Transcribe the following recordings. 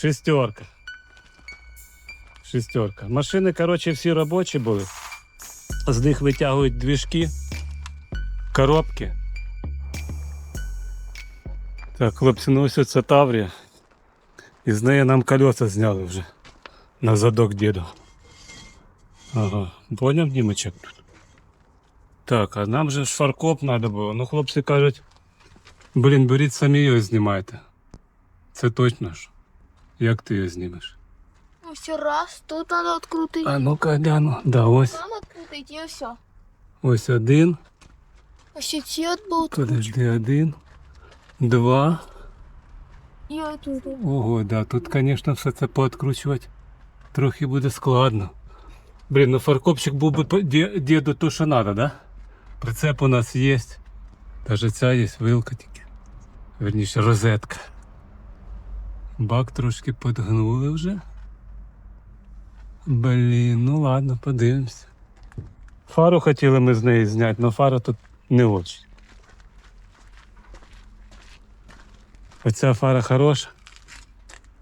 Шестерка. Шестерка. Машини, коротше, всі робочі були. З них витягують двіжки, коробки. Так, хлопці, ну ось це Таврія. І з неї нам колеса зняли вже. На задок діду. Ага. Поняв, Дімочек тут? Так, а нам же ж фаркоп треба було. Ну, хлопці кажуть, блін, беріть самі його знімайте. Це точно ж. Як ти його знімеш? Ну все, раз, тут надо открутить. А ну-ка, гляну. Да, ось. Там открутить и все. Ось один. А ще ці от будуть. Подожди, один. Два. І отут. Ого, да, тут, звісно, все це пооткручувати трохи буде складно. Блін, ну фаркопчик був би діду то, що треба, да? Прицеп у нас є. Даже ця є вилка тільки. Верніше, розетка. Бак трошки подгнули вже. Блін, ну ладно, подивимось. Фару хотіли ми з неї зняти, але фара тут не очень. Оця фара хороша.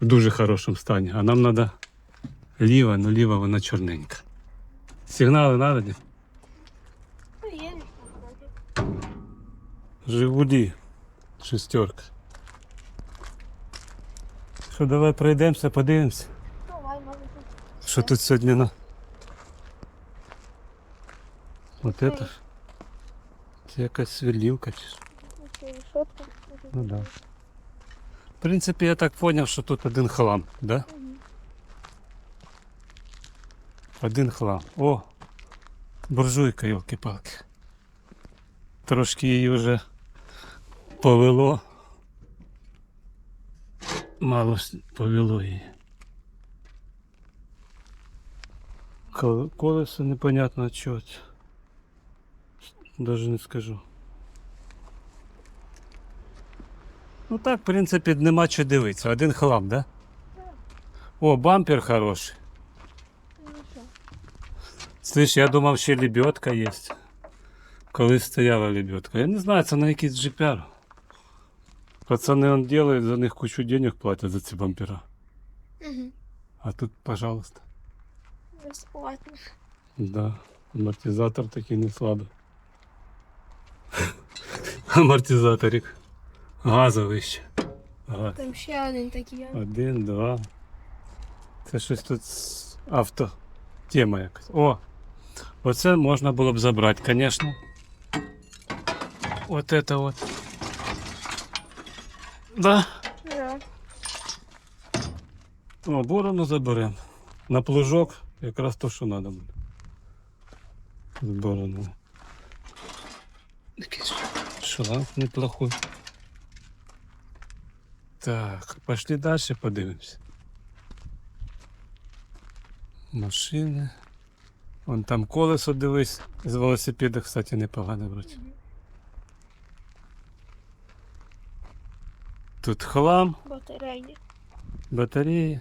В дуже хорошому стані. А нам треба ліва, ну ліва вона чорненька. Сигнали треба? Дім? Жигулі. Шестерка. Що, давай пройдемося, подивимося. Давай, може тут. Що тут сьогодні на. Вот это. ж. Це якась сверлівка чи що? Ну да. В принципі, я так зрозумів, що тут один хлам, да? Мгм. Один хлам. О! Буржуйка, йолки-палки. Трошки її вже повело. Мало повело її. Кол- Колесо непонятно чого. Даже не скажу. Ну так, в принципі, нема що дивитися. Один хлам, да? О, бампер хороший. Слышь, я думав, ще лебедка є. Колись стояла лебедка. Я не знаю, це на якийсь джипяр. Пацани он делают, за них кучу денег платять за ці бампера. Угу. А тут, пожалуйста. Безплатно. Да. Амортизатор такий не слабий. Амортизаторик. Газовий ще. Газ. Там ще один такий. Один, два. Це щось тут з авто. Тема якась. О! Оце можна було б забрати, звісно. От это от. Да. Да. О, борону заберемо. На плужок якраз то, що треба буде. З бороною. Шланг неплохой. Так, пошли далі подивимось. Машини. Вон там колесо дивись. З велосипеда, кстати, непогано вроді. Тут хлам. Батареї. батареї,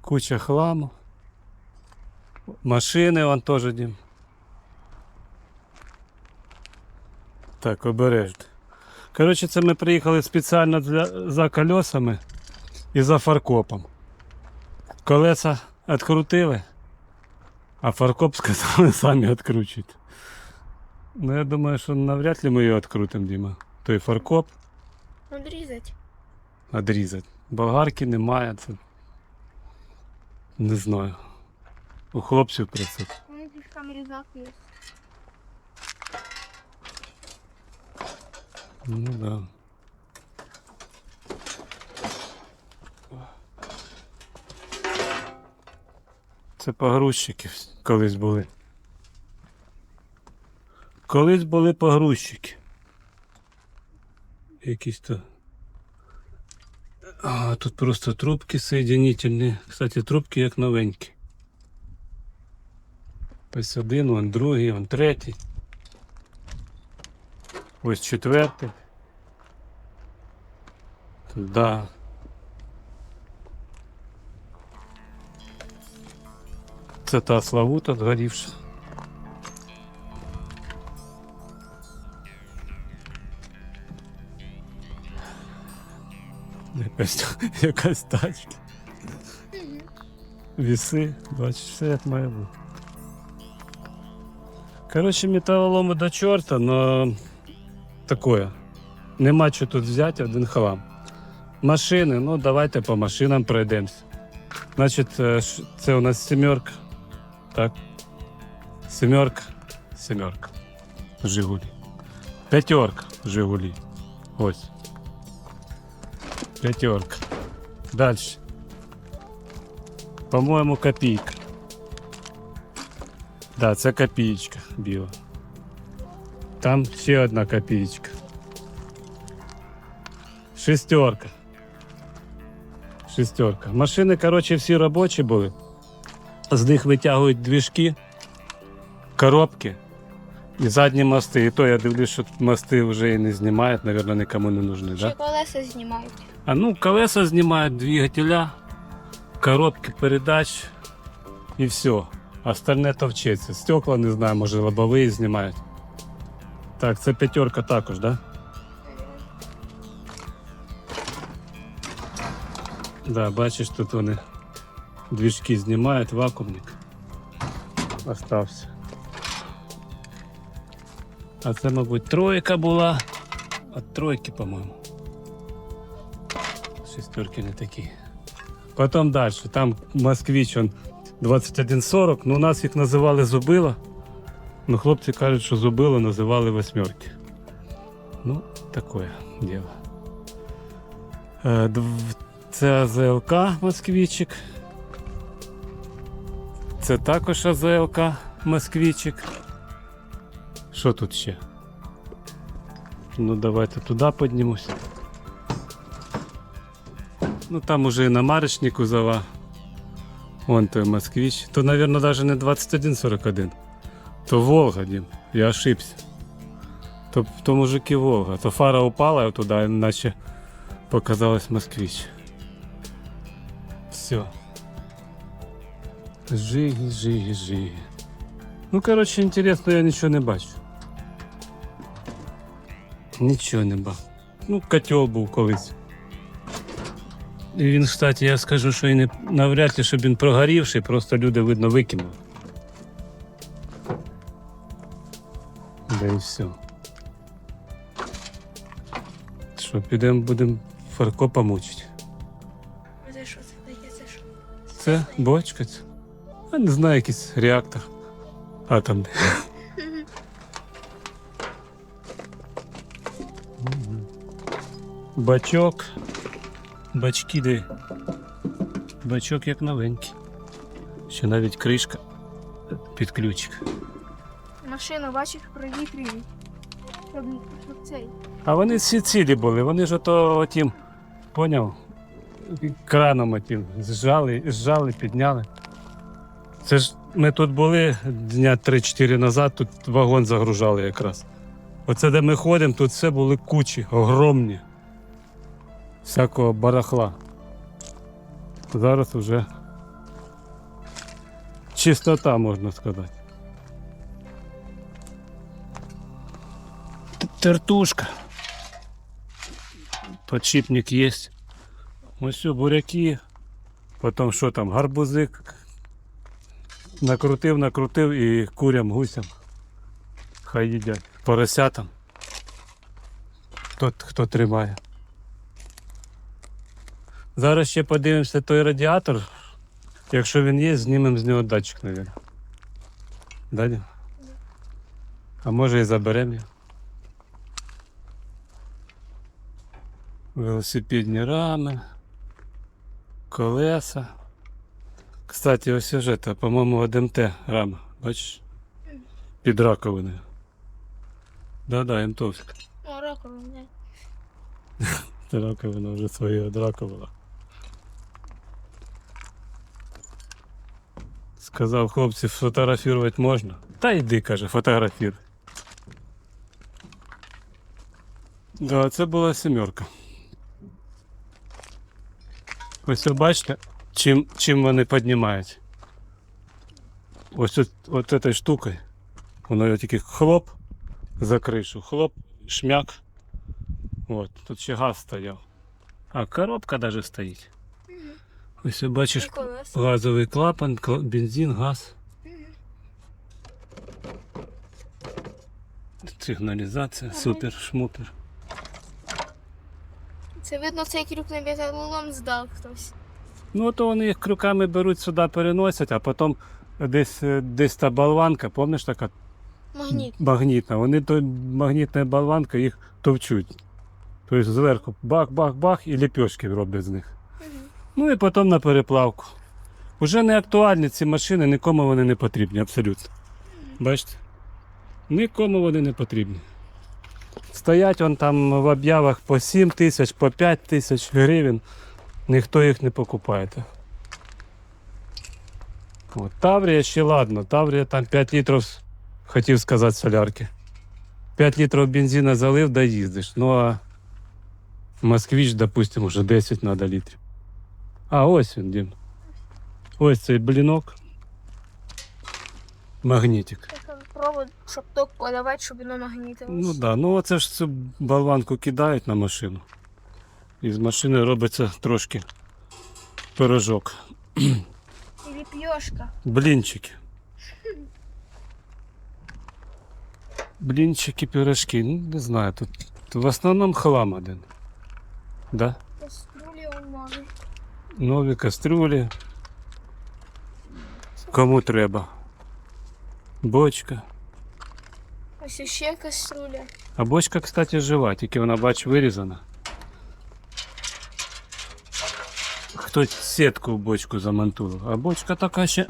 куча хламу, машини вон теж дім. Так, обережно. Коротше, це ми приїхали спеціально для, за колесами і за фаркопом. Колеса відкрутили, а фаркоп сказали самі відкручуйте. Ну, я думаю, що навряд ли ми його відкрутимо, Діма. Той фаркоп. Надрізать. Одрізати. Болгарки немає, це. Не знаю. У хлопців прицеп. У них там рюкзак є. Ну да. Це погрузчики колись були. Колись були погрузчики. Якісь то. А, тут просто трубки соединительні. Кстати, трубки як новенькі. Ось один, он другий, он третій. Ось четвертий. Да. Це та славута згорівша. Якась, якась тачка. Віси, бачиш, все як має бути. Коротше, металоломи до чорта, но такое. Нема що тут взяти, один хлам. Машини, ну давайте по машинам пройдемось. Значить, е, це у нас сімерка. Так. Сімерка. Сімерка. Жигулі. П'ятерка Жигулі. Ось. П'ятерка. Дальше. По-моєму, копійка. Да, це копієчка біла. Там ще одна копієчка. Шестерка. Шестерка. Машини, коротше, всі робочі були. З них витягують двіжки, коробки і задні мости. І то я дивлюсь, що мости вже і не знімають, мабуть, нікому не нужны, Ще да? колеса знімають. А ну, колеса знімають, двигателя, коробки передач і все. Остальне товчеться. Стекла не знаю, може лобові знімають. Так, це п'ятерка також, да? Да, бачиш, тут вони двіжки знімають, вакуумник. Остався. А це, мабуть, тройка була. От тройки, по-моєму. Шестерки не такі. Потім далі. Там москвич он 2140, ну у нас їх називали зубило. Ну, хлопці кажуть, що зубило називали восьмерки. Ну, таке діло. Е, Це АЗЛК москвичик. Це також АЗЛК москвичик. Що тут ще? Ну, давайте туди піднімусь. Ну там уже и на Марочні кузова. Вон той москвич. То, наверное, даже не 2141. То Волга, Дим. Я ошибся. То, то мужики Волга. То фара упала туда, иначе показалось москвич. Все. Жиги, жиги, жиги. Ну, короче, интересно, я нічого не бачу. Нічого не бачу. Ну, котел був колись. Він, кстати, я скажу, що і не навряд ли, щоб він прогорівший, просто люди, видно, викинули. Да і все. Що, підемо, будемо Фарко помучити. Це що це таке? Це що? Це бочка. Це. А не знаю, якийсь реактор. Атомний. Мгм. Бачок. Бачки де. Бачок як новенький. Ще навіть кришка під ключик. Бачиш. Щоб, щоб цей. А вони всі цілі були, вони ж ото отім, поняв? Краном отім зжали, зжали, підняли. Це ж ми тут були дня 3-4 назад, тут вагон загружали якраз. Оце де ми ходимо, тут все були кучі, огромні. Всякого барахла. Зараз вже чистота, можна сказати. Тертушка. Подшипник есть. Ось все, буряки. Потім що там, гарбузи. Накрутив, накрутив і курям, гусям. Хай їдять. Поросятам. Хто, хто тримає. Зараз ще подивимося той радіатор. Якщо він є, знімемо з нього датчик, мабуть. Дадя? А може і заберемо його. Велосипедні рами, колеса. Кстати, ось сюжет, по-моєму, од МТ рама. Бачиш? Під раковиною. Да-да, МТовська. О, раковина. Раковина вже своє одракувала. Сказав хлопці, фотографувати можна. Та йди, каже, фотографіруй. Да, це була сімерка. Ось ви бачите, чим, чим вони піднімають. Ось от, от этой штукою. Воно його тільки хлоп за кришу, хлоп, шмяк. От, тут ще газ стояв. А коробка даже стоїть. Ось бачиш газовий клапан, бензин, газ. Сигналізація, супер, шмупер. Це видно, цей крюк на металолом здав хтось. Ну, то вони їх крюками беруть сюди, переносять, а потім десь, е, десь та болванка, пам'ятаєш така Магніт. магнітна. Вони то магнітна болванка їх товчуть. Тобто зверху бах-бах-бах і ліпьошки роблять з них. Ну і потім на переплавку. Уже не актуальні ці машини, нікому вони не потрібні, абсолютно. Бачите? Нікому вони не потрібні. Стоять вон там в об'явах по 7 тисяч, по 5 тисяч гривень. Ніхто їх не покупає. От, Таврія ще ладно, Таврія там 5 літрів, хотів сказати солярки. 5 літрів бензина залив, да їздиш. Ну а Москвич, допустим, уже 10 надо літрів. А ось він, Дім. Ось цей блінок. Магнітик. Провод, щоб ток подавати, щоб воно магнітилось. Ну так, да. ну оце ж цю болванку кидають на машину. І з машини робиться трошки пирожок. І ліпьошка. Блінчики. Блінчики, пирожки. Ну, не знаю, тут, в основному хлам один. Да? Каструлі у нові. Каструлі. Кому треба. Бочка. Ось ще каструля. А бочка, кстати, жива, тільки вона, бач, вирізана. Хтось сітку в бочку замонтував, а бочка така ще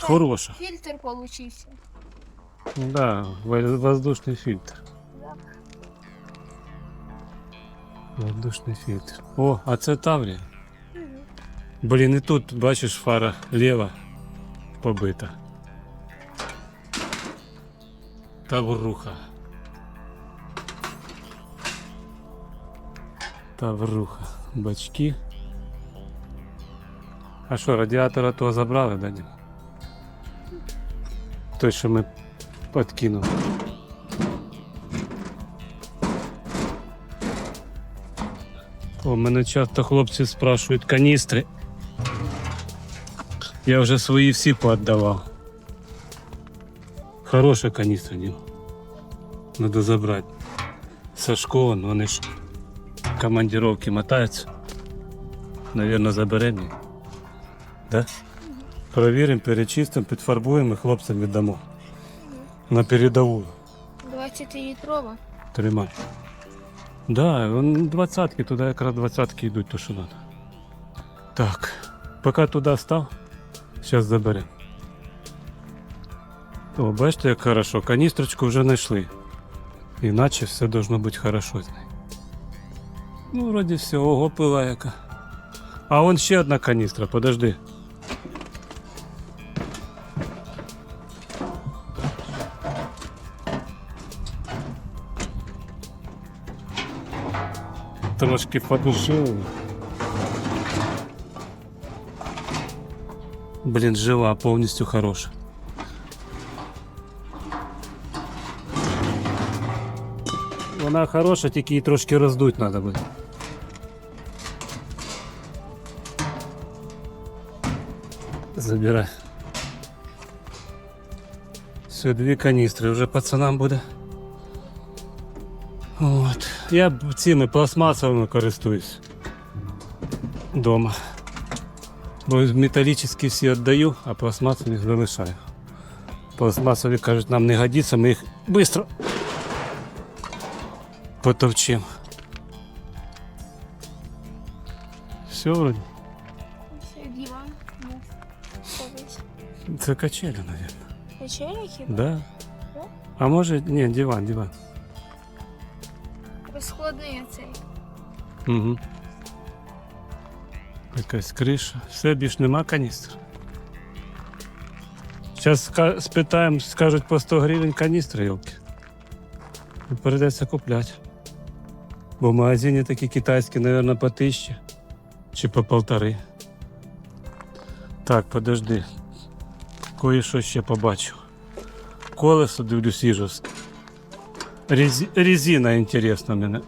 хороша. Фільтр получився. Да, во- воздушний фільтр. Воздушний фільтр. О, а це Таврія. Блін, і тут, бачиш, фара ліва побита. Тавруха. Тавруха. Бачки. А що, радіатора того забрали, да? Дім? Той, що ми подкинули. О, мене часто хлопці спрашують каністри. Я вже свої всі поотдавав. Хороша каністра, Дім. Надо забрати. Сашко, ну вони ж командировки мотаються. Наверно, заберемо. Да? Провіримо, перечистимо, підфарбуємо і хлопцям віддамо. На передову. 20 літрова. Тримай. Да, двадцатки, туди якраз двадцатки йдуть, то що надо. Так, поки туди став, зараз заберемо. О, бачите, як хорошо, каністрочку вже знайшли. Іначе все должно бути хорошо з нею. Ну, вроді все, ого, пила яка. А вон ще одна каністра, подожди. Трошки подушили. Блін, жива, повністю хороша. Вона хороша, тільки її трошки роздуть треба буде. Забирай. Все, дві каністри, вже пацанам буде. От. Я цими пластмасовими користуюсь. Дома. Бо металічні всі віддаю, а пластмасові залишаю. Пластмасові кажуть, нам не годиться, ми їх швидко потовчимо. Все вроді. Це качеля, мабуть. Вечеря хіба? Да? Да? А може, ні, диван, диван. Угу. Якась криша. Все, більш нема каністр. Зараз спитаємо, скажуть по 100 гривень каністри, йолки. І прийдеться купляти. Бо в магазині такі китайські, мабуть, по тисячі чи по полтори. Так, подожди. Кое-що ще побачив. Колесо дивлюсь їжу. Резина інтересна мене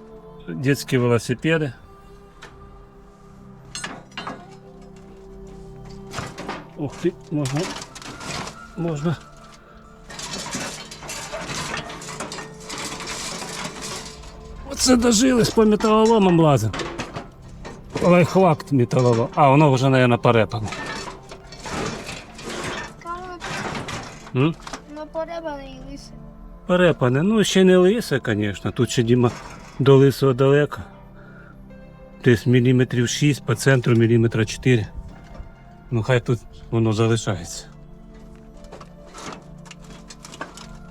детские велосипеды. Ух ты, можно, можно. Оце дожились по металоломам лазим. Лайфхак металолом. А, воно вже, мабуть, порепано. М? на поребане і лисе. Перепане, ну ще не лисе, звісно. Тут ще Діма до лисого далеко. Десь міліметрів 6, по центру міліметра 4. Ну хай тут воно залишається.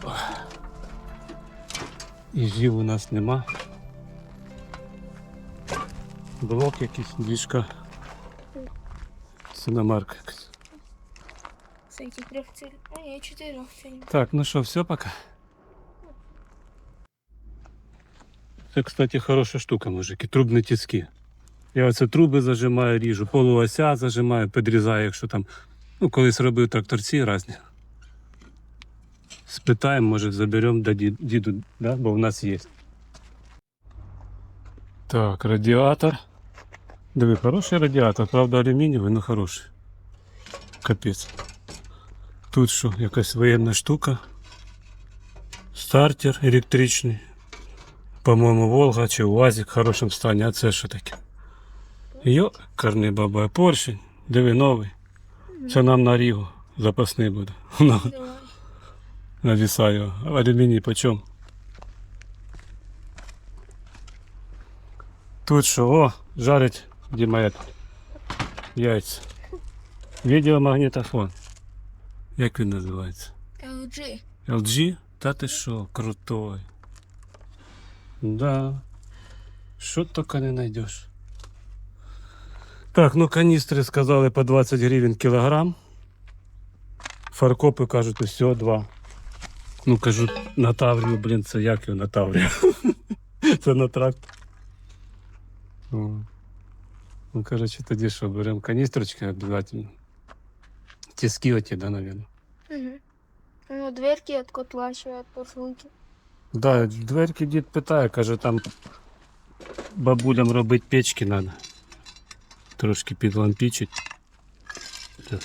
Ох. І жів у нас нема. Блок якийсь, двіжка. Синомарка трьох ціль. А ні, чотирьох ціль. Так, ну что, все пока. Це, кстати, хороша штука, мужики. Трубні тиски. Я оце труби зажимаю, ріжу, полуося зажимаю, підрізаю, якщо там. Ну, колись робив тракторці різні. Спитаємо, може, заберемо до ді- діду, да? бо в нас є. Так, радіатор. Диви, хороший радіатор, правда, алюмінієвий, але хороший. Капець. Тут що, якась воєнна штука. Стартер електричний. По-моєму, Волга чи УАЗик в хорошому стані. А це що таке? Йо, карний баба, поршень. Диви новий. Це нам на Рігу. Запасний буде. Давай. Навісаю. Алюміній почем? Тут що? О, жарить Діма этот. Яйця. Відеомагнітофон. Як він називається? LG. LG? Та ти що, крутой. Да. Що тільки не знайдеш. Так, ну каністри сказали по 20 гривень кілограм. Фаркопи кажуть, усього два. Ну кажу, на Таврію, блін, це як його на Таврію? це на трактор. О. Ну, коротше, тоді що, беремо каністрочки обов'язково. Тиски оті, да, наверное. Угу. Ну, дверки від котла ще від посунки. Да, дверки дід питає, каже, там бабулям робити печки треба. Трошки підлампічить. Так.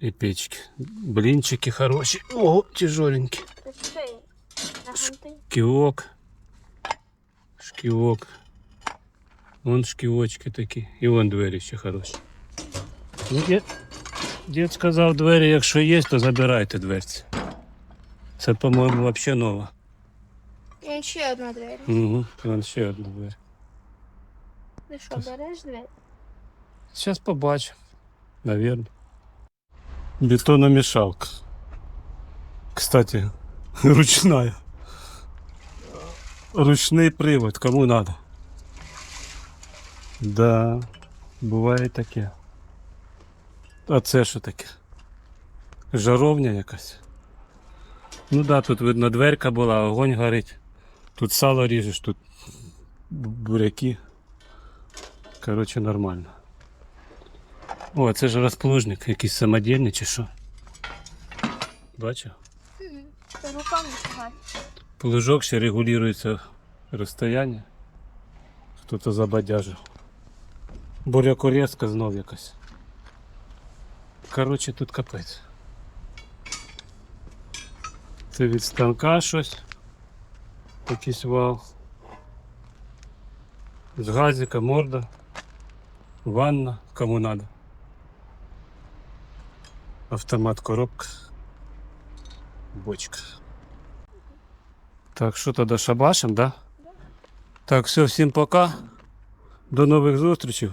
І печки. Блінчики хороші. Ого, тяжоленькі. Це що є? На ганти? Шківок. Шківок. Вон шківочки такі. І вон двері ще хороші. Ну, дід, дід сказав, двері, якщо є, то забирайте дверці. Це, по-моєму, взагалі нова. І ще одна двері. Угу, вон ще одна двері. Ти що, береш двері? Сейчас побачим. Наверное. Бетономешалка. Кстати, ручная. Ручний привод, кому надо. Да, буває таке. А це що таке? Жаровня якась. Ну да, тут видно дверка була, огонь горить. Тут сало ріжеш, тут буряки. Короче, нормально. О, це ж розплужник, якийсь самодільний чи що. Бачив? Руками шагати. Плужок ще регулюється розстояння. Хто-то забадяжив. Бурякорезка знов якась. Коротше, тут капець. Це від станка щось. Якийсь вал. З газика морда. Ванна, кому надо. Автомат коробка. Бочка. Так, що тоді шабашим, да? Так, все, всім пока. До нових зустрічей.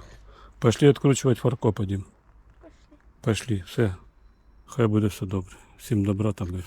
Пошли відкручувати фаркоп один. Пошли, все. Хай буде все добре. Всім добра там.